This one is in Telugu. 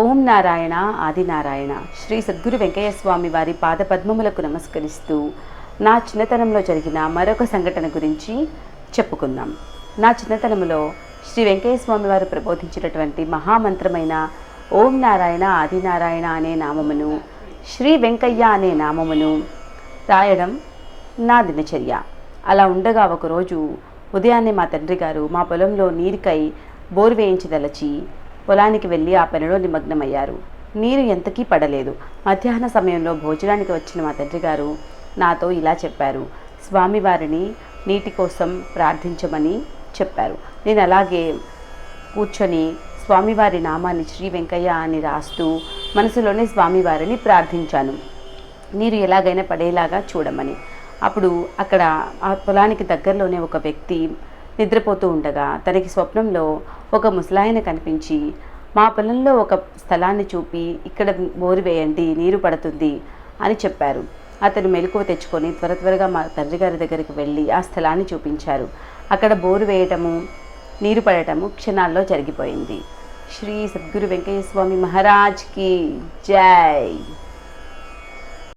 ఓం నారాయణ ఆదినారాయణ శ్రీ సద్గురు వెంకయ్య స్వామి వారి పాదపద్మములకు నమస్కరిస్తూ నా చిన్నతనంలో జరిగిన మరొక సంఘటన గురించి చెప్పుకుందాం. నా చిన్నతనంలో శ్రీ వెంకయ్య స్వామి వారు ప్రబోధించినటువంటి మహామంత్రమైన ఓం నారాయణ ఆదినారాయణ అనే నామమును శ్రీ వెంకయ్య అనే నామమును రాయడం నా దినచర్య. అలా ఉండగా ఒకరోజు ఉదయాన్నే మా తండ్రి గారు మా పొలంలో నీరుకై బోరు వేయించదలచి పొలానికి వెళ్ళి ఆ పనిలో నిమగ్నమయ్యారు. నీరు ఎంతకీ పడలేదు. మధ్యాహ్న సమయంలో భోజనానికి వచ్చిన మా తండ్రి గారు నాతో ఇలా చెప్పారు. స్వామివారిని నీటి కోసం ప్రార్థించమని చెప్పారు. నేను అలాగే కూర్చొని స్వామివారి నామాన్ని శ్రీ వెంకయ్య అని రాస్తూ మనసులోనే స్వామివారిని ప్రార్థించాను. నీరు ఎలాగైనా పడేలాగా చూడమని. అప్పుడు అక్కడ ఆ పొలానికి దగ్గరలోనే ఒక వ్యక్తి నిద్రపోతూ ఉండగా తనకి స్వప్నంలో ఒక ముసలాయన కనిపించి మా పొలంలో ఒక స్థలాన్ని చూపి ఇక్కడ బోరు వేయండి నీరు పడుతుంది అని చెప్పారు. అతను మెలకువ తెచ్చుకొని త్వర త్వరగా మా తండ్రి గారి దగ్గరికి వెళ్ళి ఆ స్థలాన్ని చూపించారు. అక్కడ బోరు వేయటము నీరు పడటము క్షణాల్లో జరిగిపోయింది. శ్రీ సద్గురు వెంకయ్య స్వామి మహారాజ్కి జై!